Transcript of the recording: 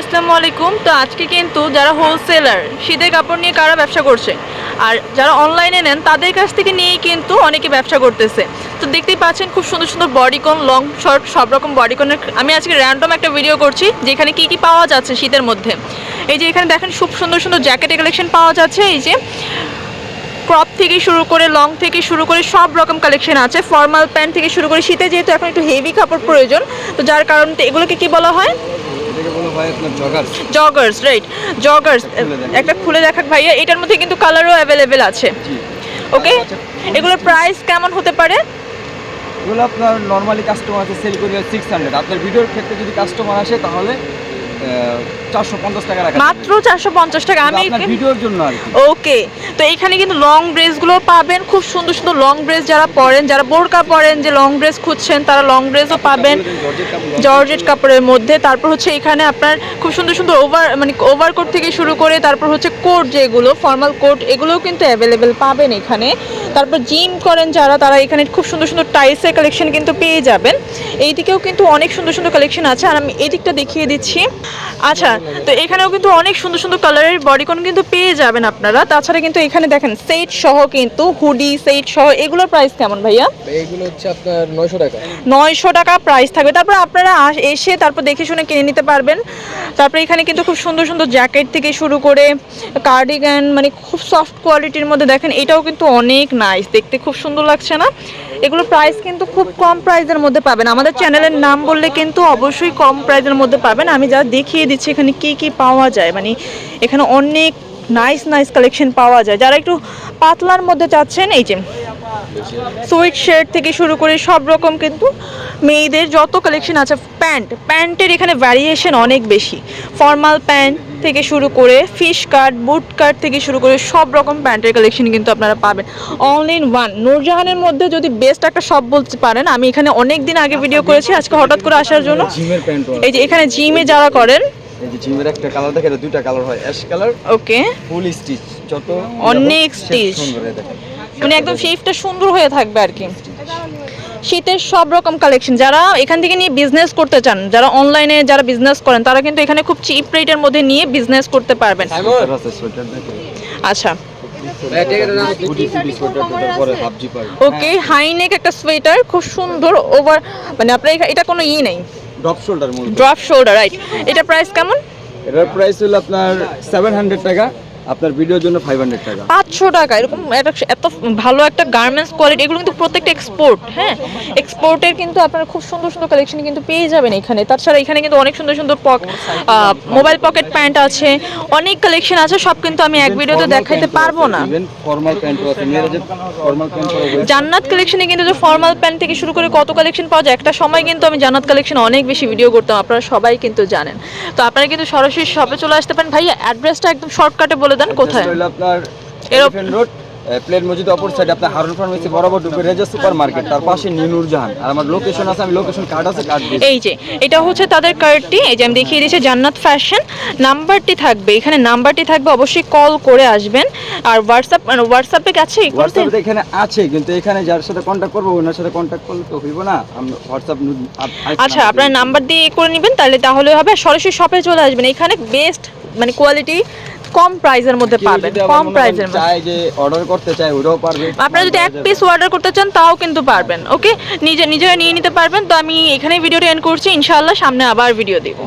আসসালামু আলাইকুম। তো আজকে কিন্তু যারা হোলসেলার শীতের কাপড় নিয়ে কারা ব্যবসা করছে? আর যারা অনলাইনে নেন, তাদের কাছ থেকে নিয়েই কিন্তু অনেকে ব্যবসা করতেছে। তো দেখতেই পাচ্ছেন, খুব সুন্দর সুন্দর বডিকন লং শর্ট সব রকম বডিকনের আমি আজকে র্যান্ডম একটা ভিডিও করছি, যেখানে কি কি পাওয়া যাচ্ছে শীতের মধ্যে। এই যে এখানে দেখেন, খুব সুন্দর সুন্দর জ্যাকেটের কালেকশন পাওয়া যাচ্ছে। এই যে ক্রপ থেকে শুরু করে লং থেকে শুরু করে সব রকম কালেকশন আছে। ফর্মাল প্যান্ট থেকে শুরু করে শীতে যেহেতু এখন একটু হেভি কাপড় প্রয়োজন, তো যার কারণে এগুলোকে কি বলা হয় এটাকে বলা হয় আপনার জগার্স রাইট জগার্স একটা খুলে দেখাক ভাইয়া এটার মধ্যে কিন্তু কালারও অ্যাভেলেবেল আছে। ওকে এগুলোর প্রাইস কেমন হতে পারে? এগুলো আপনার নর্মালি কাস্টমার আছে সেল করি সিক্স হান্ড্রেড আপনার ভিডিওর ক্ষেত্রে যদি কাস্টমার আসে তাহলে চারশো পঞ্চাশ টাকা রাখা মাত্র টাকা। আমি আপনার ভিডিওর জন্য আর কি। ওকে তো এখানে কিন্তু লং ড্রেসগুলো পাবেন। খুব সুন্দর সুন্দর লং ড্রেস যারা পরেন যারা বোরকা পরেন যে লং ড্রেস খুঁজছেন তারা লং ড্রেসও পাবেন। জর্জেট কাপড়ের মধ্যে। তারপর হচ্ছে এখানে আপনার খুব সুন্দর সুন্দর ওভার মানে ওভারকোট থেকে শুরু করে তারপর হচ্ছে কোট যেগুলো ফর্মাল কোট এগুলোও কিন্তু অ্যাভেলেবেল পাবেন এখানে। তারপর জিম করেন যারা তারা এখানে খুব সুন্দর সুন্দর টাইসের কালেকশন কিন্তু পেয়ে যাবেন। এই দিকেও কিন্তু অনেক সুন্দর সুন্দর কালেকশন আছে। আর আমি এই দিকটা দেখিয়ে দিচ্ছি। আচ্ছা তো এখানেও কিন্তু অনেক সুন্দর সুন্দর কালারের বডিকন কিন্তু পেয়ে যাবেন আপনারা। তাছাড়া কিন্তু এখানে দেখেন সেট সহ কিন্তু হুডি সেট সহ এগুলোর প্রাইস কেমন ভাইয়া? এগুলো হচ্ছে আপনার নয়শো টাকা। নয়শো টাকা প্রাইস থাকবে। তারপর আপনারা এসে তারপর দেখে শুনে কিনে নিতে পারবেন। তারপরে এখানে কিন্তু খুব সুন্দর সুন্দর জ্যাকেট থেকে শুরু করে কার্ডিগান মানে খুব সফট কোয়ালিটির মধ্যে দেখেন, এটাও কিন্তু অনেক নাইস দেখতে খুব সুন্দর লাগছে না? এগুলো প্রাইস কিন্তু খুব কম প্রাইসের মধ্যে পাবেন। আমাদের চ্যানেলের নাম বললে কিন্তু অবশ্যই কম প্রাইসের মধ্যে পাবেন। আমি যা দেখিয়ে দিচ্ছি, এখানে কি কি পাওয়া যায়? মানে এখানে অনেক নাইস নাইস কালেকশন পাওয়া যায়। যারা একটু পাতলার মধ্যে চাচ্ছেন, এই যে সুইট শার্ট থেকে শুরু করে সব রকম কিন্তু মেয়েদের যত কালেকশন আছে প্যান্ট প্যান্টের এখানে ভ্যারিয়েশন অনেক বেশি। ফর্মাল প্যান্ট থেকে শুরু করে ফিশ কাট বুট কাট থেকে শুরু করে সব রকম প্যান্টের কালেকশন কিন্তু আপনারা পাবেন। অল ইন ওয়ান নূরজাহানের মধ্যে যদি বেস্ট একটা শপ বলতে পারেন আমি এখানে অনেক দিন আগে ভিডিও করেছি আজকে হঠাৎ করে আসার জন্য। এই যে এখানে জিমে যারা করেন। এই যে জিমের একটা কালার দুইটা কালার হয় ash colour okay full stitch যত অনেক সুন্দর দেখেন। মানে একদম শেপটা সুন্দর হয়ে থাকবে আর কি। শীতের সব রকম কালেকশন যারা এখান থেকে নিয়ে বিজনেস করতে চান যারা অনলাইনে যারা বিজনেস করেন তারা কিন্তু এখানে খুব চিপ রেটের মধ্যে নিয়ে বিজনেস করতে পারবেন। আচ্ছা। ওকে হাইনেক একটা সোয়েটার খুব সুন্দর ওভার মানে আপনার এটা কোনো ই নেই। Drop shoulder drop shoulder right এটা প্রাইস কেমন? এটার প্রাইস হলো আপনার সেভেন হান্ড্রেড টাকা। আপনার ভিডিওর জন্য ফাইভ হান্ড্রেড টাকা। পাঁচশো টাকা এরকম একটা এত ভালো একটা গার্মেন্টস কোয়ালিটি এগুলো কিন্তু প্রত্যেকটা এক্সপোর্ট হ্যাঁ? এক্সপোর্টের কিন্তু আপনারা খুব সুন্দর সুন্দর কালেকশন কিন্তু পেয়ে যাবেন এখানে। তাছাড়া এখানে কিন্তু অনেক সুন্দর সুন্দর পক মোবাইল পকেট প্যান্ট আছে অনেক কালেকশন আছে সব কিন্তু আমি এক ভিডিওতে দেখাইতে পারব না। ফর্মাল প্যান্ট আছে মেয়েরা যে ফর্মাল প্যান্ট জান্নাত কালেকশনে কিন্তু যে ফর্মাল প্যান্ট থেকে শুরু করে কত কালেকশন পাওয়া যায় একটা সময় কিন্তু আমি জান্নাত কালেকশন অনেক বেশি ভিডিও করতাম আপনারা সবাই কিন্তু জানেন। তো আপনারা কিন্তু সরাসরি শপে চলে আসতে পারেন। ভাই অ্যাড্রেসটা একদম শর্টকাটে বলে দেন কোথায়? হলো আপনার এলিফ্যান্ট রোড প্লেন মসজিদ অপর সাইডে আপনার হারুন ফার্মেসি বরাবর ঢুকবে রেজা সুপার মার্কেট তার পাশে নিউ নূরজাহান আর আমার লোকেশন আছে আমি লোকেশন কার্ড আছে কার্ড দিয়ে এই যে এটা হচ্ছে তাদের কার্ডটি এই যে আমি দেখিয়ে দিয়েছি জান্নাত ফ্যাশন নাম্বারটি থাকবে এখানে নাম্বারটি থাকবে অবশ্যই কল করে আসবেন। আর হোয়াটসঅ্যাপ মানে হোয়াটসঅ্যাপে করতে? হোয়াটসঅ্যাপে এখানে আছে কিন্তু এখানে যার সাথে কন্ট্যাক্ট করব ওনার সাথে কন্ট্যাক্ট করলে তো হইব না। হোয়াটসঅ্যাপ আচ্ছা আপনার নাম্বার দিয়ে করে নেবেন তাহলে তাহলে হবে সরাসরি শপে চলে আসবেন। এখানে বেস্ট মানে কোয়ালিটি কম প্রাইজের মধ্যে পাবেন কম প্রাইজের মধ্যে। চাই যে অর্ডার করতে চাই ওটাও পারবে। আপনারা যদি এক পিস অর্ডার করতে চান তাও কিন্তু পারবেন ওকে নিজে নিজে নিয়ে নিতে পারবেন। তো আমি এখানে ভিডিওটা এন্ড করছি। ইনশাআল্লাহ সামনে আবার ভিডিও দেবো।